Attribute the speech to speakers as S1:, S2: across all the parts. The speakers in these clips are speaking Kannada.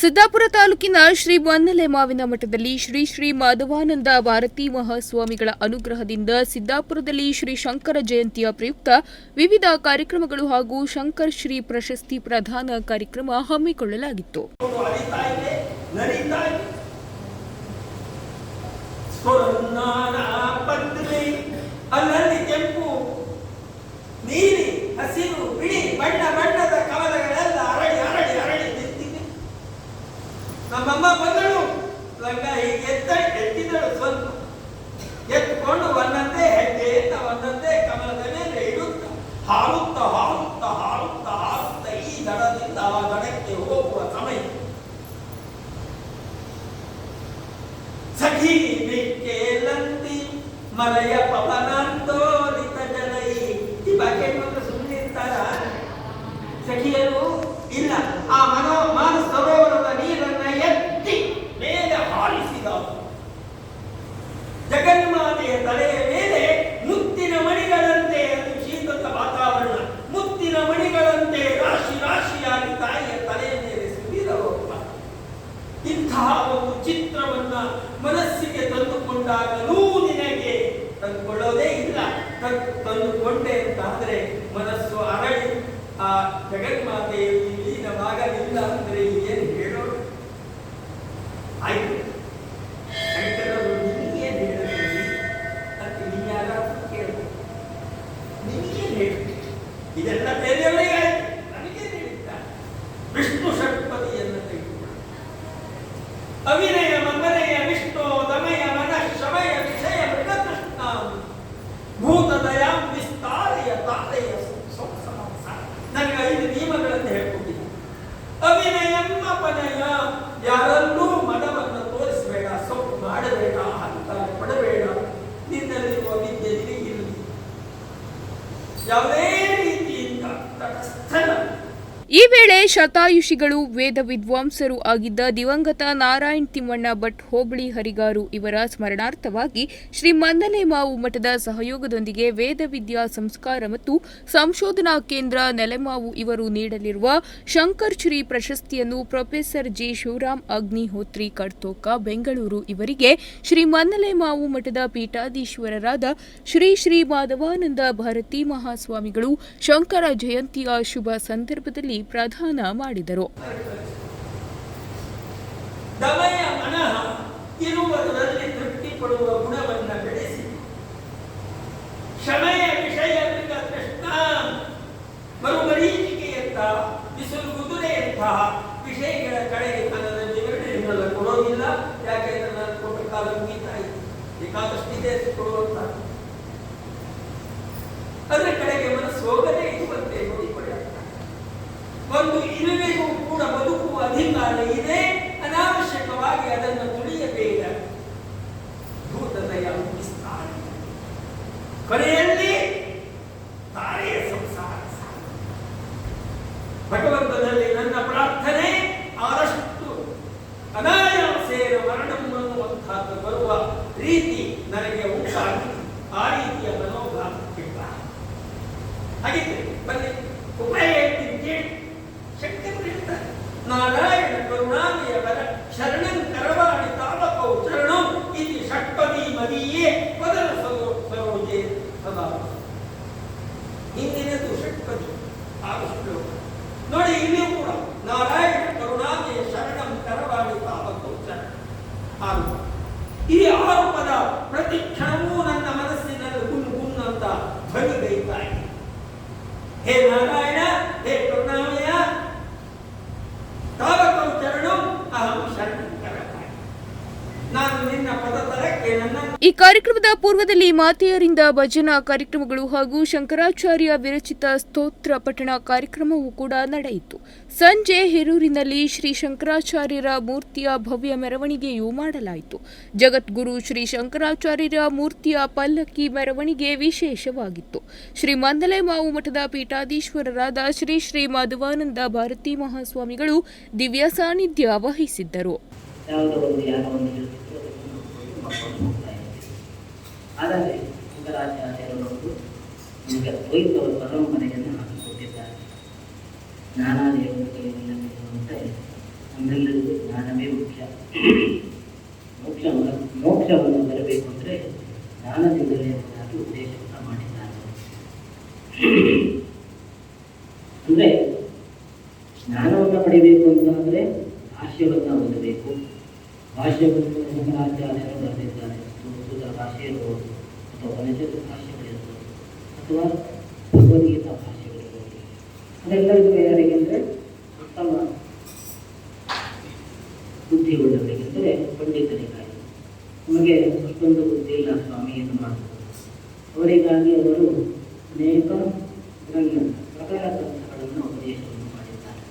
S1: ಸಿದ್ದಾಪುರ ತಾಲೂಕಿನ ಶ್ರೀ ಮನ್ನಲೆ ಮಾವಿನ ಮಠದಲ್ಲಿ ಶ್ರೀ ಶ್ರೀ ಮಾಧವಾನಂದ ಭಾರತಿ ಮಹಾಸ್ವಾಮಿಗಳ ಅನುಗ್ರಹದಿಂದ ಸಿದ್ದಾಪುರದಲ್ಲಿ ಶ್ರೀ ಶಂಕರ ಜಯಂತಿಯ ಪ್ರಯುಕ್ತ ವಿವಿಧ ಕಾರ್ಯಕ್ರಮಗಳು ಹಾಗೂ ಶಂಕರ್ ಶ್ರೀ ಪ್ರಶಸ್ತಿ ಪ್ರದಾನ ಕಾರ್ಯಕ್ರಮ ಹಮ್ಮಿಕೊಳ್ಳಲಾಗಿತ್ತು.
S2: ಹಸಿರು, ಬಿಳಿ, ಬಣ್ಣ ಬಣ್ಣದ ನಮ್ಮಮ್ಮ ಬಂದಳು ಲಂಗ ಹೀಗೆ ಎತ್ತ ಎತ್ತಿದಳು ಸ್ವಲ್ಪ. ಎತ್ಕೊಂಡು ಒಂದಂತೆ ಹೆಜ್ಜೆ ಎತ್ತ ಒಂದಂತೆ ಕಮಲದ ಮೇಲೆ ಇಡುತ್ತ ಹಾರುತ್ತ ಹಾರುತ್ತ ಹಾರುತ್ತ ಹಾರುತ್ತ ಈ ದಡದಿಂದ ಆ ದಡಕ್ಕೆ ಹೋಗುವ ಸಮಯ. ಸಖಿ ಬಿಕ್ಕೇಲಂತಿ ಮಲಯ ಪವನಾಂತೋಲಿತ ಜನೈ. ಈ ಮಕ್ಕಳು ಸುಮ್ಮನೆ ಇರ್ತಾರ ಸಖಿಯರು ಇಲ್ಲ. ಆ ಮಾನ ಜಗನ್ಮಾತೆಯು ಲೀನವಾಗಲಿಲ್ಲ ಅಂದ್ರೆ ಏನು ಹೇಳೋಣ ಆಯ್ತು. ಇದೆಲ್ಲ ಬೇರೆಯವರಿಗೆ ಆಯ್ತು ಹೇಳಿದ್ದಾರೆ ವಿಷ್ಣು ಷಟ್ಪದಿಯನ್ನು ತೆಗೆದುಕೊಳ್ಳಿ. ಅವಿನಯ 有你
S1: ಈ ವೇಳೆ ಶತಾಯುಷಿಗಳು, ವೇದ ವಿದ್ವಾಂಸರು ಆಗಿದ್ದ ದಿವಂಗತ ನಾರಾಯಣ್ ತಿಮ್ಮಣ್ಣ ಭಟ್ ಹೋಬಳಿ ಹರಿಗಾರು ಇವರ ಸ್ಮರಣಾರ್ಥವಾಗಿ ಶ್ರೀ ಮಂದಲೆ ಮಾವು ಮಠದ ಸಹಯೋಗದೊಂದಿಗೆ ವೇದ ವಿದ್ಯಾ ಸಂಸ್ಕಾರ ಮತ್ತು ಸಂಶೋಧನಾ ಕೇಂದ್ರ ನೆಲೆಮಾವು ಇವರು ನೀಡಲಿರುವ ಶಂಕರ್ ಶ್ರೀ ಪ್ರಶಸ್ತಿಯನ್ನು ಪ್ರೊಫೆಸರ್ ಜಿ ಶಿವರಾಮ್ ಅಗ್ನಿಹೋತ್ರಿ ಕರ್ತೋಕ, ಬೆಂಗಳೂರು ಇವರಿಗೆ ಶ್ರೀ ಮನ್ನಲೆ ಮಾವು ಮಠದ ಪೀಠಾಧೀಶ್ವರರಾದ ಶ್ರೀ ಶ್ರೀ ಮಾಧವಾನಂದ ಭಾರತಿ ಮಹಾಸ್ವಾಮಿಗಳು, ಶಂಕರ ಜಯಂತಿಯ ಶುಭ ಸಂದರ್ಭದಲ್ಲಿ ಪ್ರದಾನ ಮಾಡಿದರು.
S2: ವಿಷಯಗಳ ಕಡೆಗೆ ವಿವರಣೆಯನ್ನೆಲ್ಲ ಕೊಡೋದಿಲ್ಲ. ನಾನು ಕೊಟ್ಟ ಕಾಲ ಮುಗಿತಾ ಇತ್ತು. ಕೊಡುವಂತ. ಅದರ ಕಡೆಗೆ ಮನಸ್ಸು ಹೋಗದೇ ಇರುವಂತೆ ನೋಡಿಕೊಳ್ಳುತ್ತಾರೆ ಒಂದು ಇರುವೆಗೂ ಕೂಡ ಬದುಕುವ ಅಧಿಕಾರ ಇದೆ ಅನಾವಶ್ಯಕವಾಗಿ ಅದನ್ನು ತುಳಿಯಬೇಡ. ಭೂತದಯ ಮುಗಿಸ್ತಾರೆ ಕೊನೆಯಲ್ಲಿ ತಾರೆಯ ಸಂಸಾರ. ಭಗವಂತನಲ್ಲಿ ನನ್ನ ಪ್ರಾರ್ಥನೆ ಆದಷ್ಟು ಅನಾಯಾಸೇನ ಮರಣಂ ಅನ್ನುವಂತಹದ್ದು ಬರುವ ರೀತಿ ನನಗೆ ಉಂಟಾಗಿ ಆ ರೀತಿಯ ಮನೋಭಾವ ಇಲ್ಲ ಹಾಗಿದ್ರೆ ಬನ್ನಿ ಉಪಾಯ ಹೇಳ್ತೀನಿ ಕೇಳಿ ಶಂಕರರು ನಾರಾಯಣ ಕರುಣಾಮಯ ಬರ ಶರಣಂ ప్రతి ಈ
S1: ಕಾರ್ಯಕ್ರಮದ ಪೂರ್ವದಲ್ಲಿ ಮಾತೆಯರಿಂದ ಭಜನಾ ಕಾರ್ಯಕ್ರಮಗಳು ಹಾಗೂ ಶಂಕರಾಚಾರ್ಯ ವಿರಚಿತ ಸ್ತೋತ್ರ ಪಠಣ ಕಾರ್ಯಕ್ರಮವೂ ಕೂಡ ನಡೆಯಿತು. ಸಂಜೆ ಹಿರೂರಿನಲ್ಲಿ ಶ್ರೀ ಶಂಕರಾಚಾರ್ಯರ ಮೂರ್ತಿಯ ಭವ್ಯ ಮೆರವಣಿಗೆಯೂ ಮಾಡಲಾಯಿತು. ಜಗದ್ಗುರು ಶ್ರೀ ಶಂಕರಾಚಾರ್ಯರ ಮೂರ್ತಿಯ ಪಲ್ಲಕ್ಕಿ ಮೆರವಣಿಗೆ ವಿಶೇಷವಾಗಿತ್ತು. ಶ್ರೀ ಮಂದಲೆ ಮಾವು ಮಠದ ಪೀಠಾಧೀಶ್ವರರಾದ ಶ್ರೀ ಶ್ರೀ ಮಾಧವಾನಂದ ಭಾರತೀ ಮಹಾಸ್ವಾಮಿಗಳು ದಿವ್ಯ ಸಾನ್ನಿಧ್ಯ ವಹಿಸಿದ್ದರು.
S3: ಮಕ್ಕಳು ಹೋಗ್ತಾ ಇದ್ವಿ ಆದರೆ ಶಂಕರಾಚಾರ್ಯರವರು ನಮಗೆ ದ್ವೈತವ ಪರಂಪರೆಯನ್ನು ಹಾಕಿಕೊಟ್ಟಿದ್ದಾರೆ. ನಾನಾ ದೇವತೆಗಳಿರುವಂತೆ ನಮ್ಮೆಲ್ಲರಿಗೂ ಜ್ಞಾನವೇ ಮುಖ್ಯ. ಮೋಕ್ಷ ಮೋಕ್ಷವನ್ನು ಬರಬೇಕು ಅಂದರೆ ಜ್ಞಾನದಿಂದಲೇ ಎಂಬುದಾಗಿ ಉದ್ದೇಶವನ್ನು ಮಾಡಿದ್ದಾರೆ. ಅಂದರೆ ಜ್ಞಾನವನ್ನು ಪಡಿಬೇಕು ಅಂತಂದರೆ ಭಾಷ್ಯವನ್ನು ಓದಬೇಕು. ಭಾಷ್ಯವನ್ನು ಶಂಕರಾಚಾರ್ಯರು ಬರೆದಿದ್ದಾರೆ ಸಂಸ್ಕೃತ ಭಾಷೆ ಇರ್ಬೋದು ಅಥವಾ ವನಜದ ಭಾಷೆಗಳಿರ್ಬೋದು ಅಥವಾ ಭಗವದ್ಗೀತಾ ಭಾಷೆಗಳಿರ್ಬೋದು ಅದೆಲ್ಲ ಇದು ಯಾರಿಗೆ ಅಂದರೆ ಉತ್ತಮ ಬುದ್ಧಿ ಉಳ್ಳವರಿಗೆ ಪಂಡಿತರಿಗಾಗಿ ನಮಗೆ ಅಷ್ಟೊಂದು ಬುದ್ಧಿ ಇಲ್ಲ ಸ್ವಾಮಿ ಏನು ಮಾಡಬಹುದು ಅವರಿಗಾಗಿ ಅವರು ಅನೇಕ ಪ್ರಕಾರ ಗ್ರಂಥಗಳನ್ನು ಉಪದೇಶವನ್ನು ಮಾಡಿದ್ದಾರೆ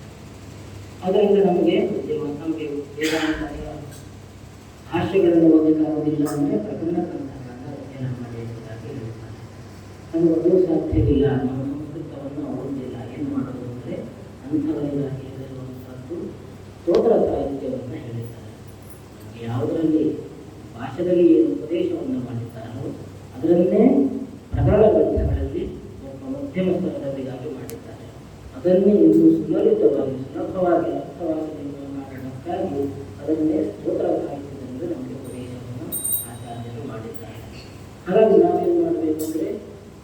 S3: ಅದರಿಂದ ನಮಗೆ ದೇವ- ಓದಕ್ಕಾಗೋದಿಲ್ಲ ಅಂದರೆ ಪ್ರಕರಣ ನಮಗೆ ಸಾಧ್ಯವಿಲ್ಲ. ನಮ್ಮ ಸಂಸ್ಕೃತವನ್ನು ಓದಿಲ್ಲ ಏನು ಮಾಡೋದು ಅಂದರೆ ಅಂಥವರಿಗಾಗಿ ಹೇಳಿರುವಂಥದ್ದು ಸ್ತೋತ್ರ ಸಾಹಿತ್ಯವನ್ನು ಹೇಳಿದ್ದಾರೆ. ನಮಗೆ ಯಾವುದರಲ್ಲಿ ಭಾಷೆಯಲ್ಲಿ ಏನು ಉಪದೇಶವನ್ನು ಮಾಡಿದ್ದಾರೋ ಅದರಲ್ಲೇ ಪ್ರಕರಣ ಗ್ರಂಥಗಳಲ್ಲಿ ಒಬ್ಬ ಮಧ್ಯಮ ಸ್ತರದವರಿಗಾಗಿ ಮಾಡಿದ್ದಾರೆ. ಅದನ್ನೇ ಇಂದು ಸುಲಲಿತವಾಗಿ, ಸುಲಭವಾಗಿ ಅರ್ಥವಾಗಿ ನಿರ್ಮಾಣ ಮಾಡೋದಕ್ಕಾಗಿ ಅದನ್ನೇ ಸ್ತೋತ್ರ ಸಾಹಿತ್ಯದಿಂದ ನಮಗೆ ಉಪದೇಶವನ್ನು ಆಚಾರ್ಯರು ಮಾಡಿದ್ದಾರೆ ಹಾಗಾಗಿ ನಾವೇನು ಮಾಡಬೇಕು ಅಂದರೆ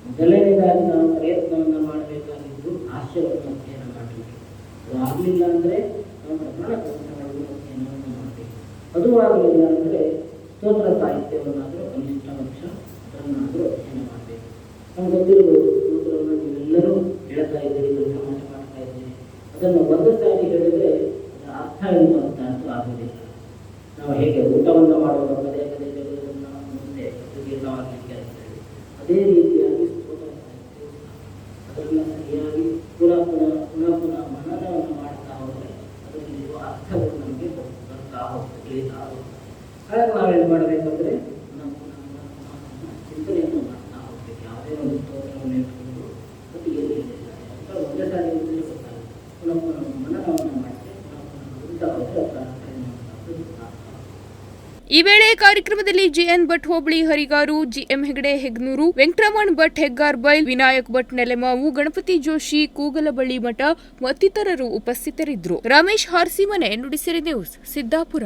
S3: ಮೊದಲನೇದಾಗಿ ನಾವು ಪ್ರಯತ್ನವನ್ನು ಮಾಡಬೇಕಾಗಿದ್ದು ಆಶಯವನ್ನು ಅಧ್ಯಯನ ಮಾಡಬೇಕು. ಅದು ಆಗಲಿಲ್ಲ ಅಂದರೆ ನಾವು ಪ್ರಮಾಣ ಗ್ರಂಥಗಳನ್ನು ಅಧ್ಯಯನವನ್ನು ಮಾಡಬೇಕು. ಅದು ಆಗಲಿಲ್ಲ ಅಂದರೆ ಸ್ತೋತ್ರ ಸಾಹಿತ್ಯವನ್ನಾದರೂ, ಕನಿಷ್ಠ ಪಕ್ಷ ಅದನ್ನಾದರೂ ಅಧ್ಯಯನ ಮಾಡಬೇಕು. ನಮ್ಗೆ ಗೊತ್ತಿರ್ಬೋದು ಸ್ತೋತ್ರವನ್ನು ನೀವೆಲ್ಲರೂ ಹೇಳ್ತಾ ಇದ್ದೀರಿ ಪಾಠ ಮಾಡ್ತಾ ಇದ್ದೀರಿ. ಅದನ್ನು ಒಂದು ಅದೇ ರೀತಿಯಾಗಿ ಅದನ್ನು ಸರಿಯಾಗಿ ಪುನಃ ಪುನಃ ಪುನಃ ಪುನಃ ಮನನವನ್ನು ಮಾಡ್ತಾ ಹೋದರೆ ಅದರಲ್ಲಿರುವ ಅರ್ಥಗಳು ನಮಗೆ ಬರ್ತಾ ಹೋಗ್ತದೆ ಹಾಗಾಗಿ ನಾವೇನು ಮಾಡಬೇಕಂದ್ರೆ ಪುನಃ ಪುನಃ ಪುನಃ ಪುನಃ ಪುನಃ ಚಿಂತನೆಯನ್ನು ಮಾಡ್ತಾ ಹೋಗ್ಬೇಕು ಯಾವುದೇ ಒಂದು ಸ್ತೋತ್ರವನ್ನು ಇಟ್ಕೊಂಡು ಅದು ಎಲ್ಲಿ ಹೇಳಿದ್ದಾರೆ ಅಂತ ಒಂದೇ ಸಾರಿ ಓದಿದ್ರೆ ಗೊತ್ತಾಗುತ್ತೆ ಪುನಃ ಪುನಃ ಮನನವನ್ನು ಮಾಡಿದ್ರೆ ಪುನಃ ಪುನಃ ಓದುತ್ತಾ ಹೋದರೆ ಅದರ ಅರ್ಥ ಏನು ಅಂತ ಅದು ಗೊತ್ತಾಗ್ತಾ ಹೋಗುತ್ತೆ.
S1: ಈ ವೇಳೆ ಕಾರ್ಯಕ್ರಮದಲ್ಲಿ G N Bhat Hobali, Harigaru, G M Hegde, Hegnur, Venkataraman Bhat, Heggar Bail, Vinayak Bhat, Nelemavu, Ganapati Joshi, Kugalaballi ಮಠ ಮತ್ತಿತರರು ಉಪಸ್ಥಿತರಿದ್ದರು. ರಮೇಶ್ ಹಾರ್ಸಿಮನೆ ನುಡಿಸಿರಿ ನ್ಯೂಸ್, ಸಿದ್ದಾಪುರ.